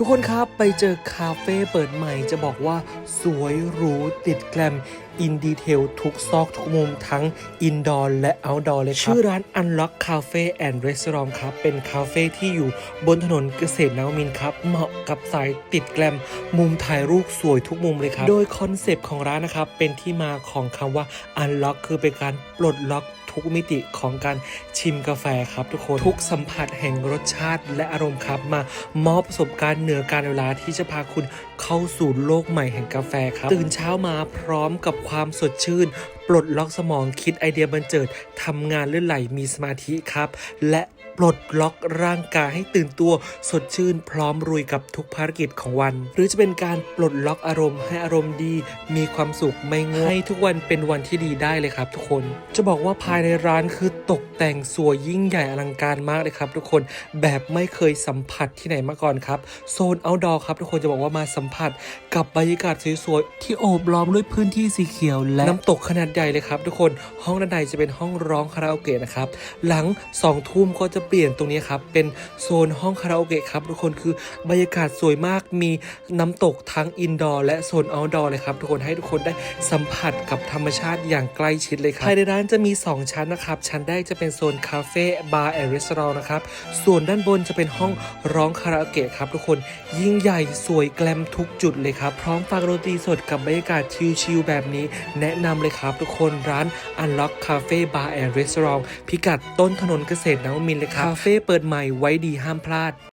ทุกคนครับไปเจอคาเฟ่เปิดใหม่จะบอกว่าสวยหรูติดแกลมอินดีเทลทุกซอกทุกมุมทั้งอินดอร์และเอาท์ดอร์เลยครับ ชื่อร้าน Unlock Cafe and Restaurant ครับ เป็นคาเฟ่ที่อยู่บนถนนเกษตรนวมินทร์ครับ เหมาะกับสายติดแกลม มุมถ่ายรูปสวยทุกมุมเลยครับ โดยคอนเซปต์ของร้านนะครับ เป็นที่มาของคำว่า Unlock คือเป็นการปลดล็อกทุกมิติของการชิมกาแฟครับทุกคนทุกสัมผัสแห่งรสชาติและอารมณ์ครับ มามอบประสบการณ์เหนือการเวลาที่จะพาคุณเข้าสู่โลกใหม่แห่งกาแฟครับ ตื่นเช้ามาพร้อมกับความสดชื่น ปลดล็อกสมองคิดไอเดียบันเจิดทำงานเลื่อนไหลมีสมาธิครับ และ ปลดล็อกร่างกายให้ตื่นตัวสดชื่นพร้อมรุยกับทุกภารกิจของวัน หรือจะเป็นการปลดล็อกอารมณ์ให้อารมณ์ดี มีความสุขไม่ง่วงให้ทุกวันเป็นวันที่ดีได้เลยครับทุกคน จะบอกว่าภายในร้านคือตกแต่งสวยยิ่งใหญ่อลังการมากเลยครับทุกคนแบบไม่เคยสัมผัสที่ไหนมาก่อนครับโซนเอาดอร์ครับทุกคนจะบอกว่ามาสัมผัส กับบรรยากาศสวยๆที่โอบล้อมด้วยพื้นที่สีเขียว และน้ำตกขนาดใหญ่เลยครับ ทุกคนห้องด้านในจะเป็นห้องร้องคาราโอเกะนะครับหลัง2องทุ่มก็จะเปลี่ยนตรงนี้ครับ เป็นโซนห้องคาราโอเกะครับ ทุกคนคือบรรยากาศสวยมากมีน้ำตกทั้งอินดอร์และโซนเอาท์ดอร์เลยครับ ทุกคนให้ทุกคนได้สัมผัสกับธรรมชาติอย่างใกล้ชิดเลยครับภายในร้านจะมี 2 ชั้นนะครับ ชั้นแรกจะเป็นโซนคาเฟ่บาร์แอนด์รีสอร์ทนะครับ ส่วนด้านบนจะเป็นห้องร้องคาราโอเกะครับทุกคนยิ่งใหญ่สวยแกลมทุกจุดเลยครับ พร้อมฟังดนตรีสดกับบรรยากาศชิลๆแบบนี้ แนะนำเลยครับ ทุกคนร้าน Unlock Cafe Bar and Restaurant พิกัดต้นถนนเกษตรนวมินเลยครับคาเฟ่เปิดใหม่ไว้ดีห้ามพลาด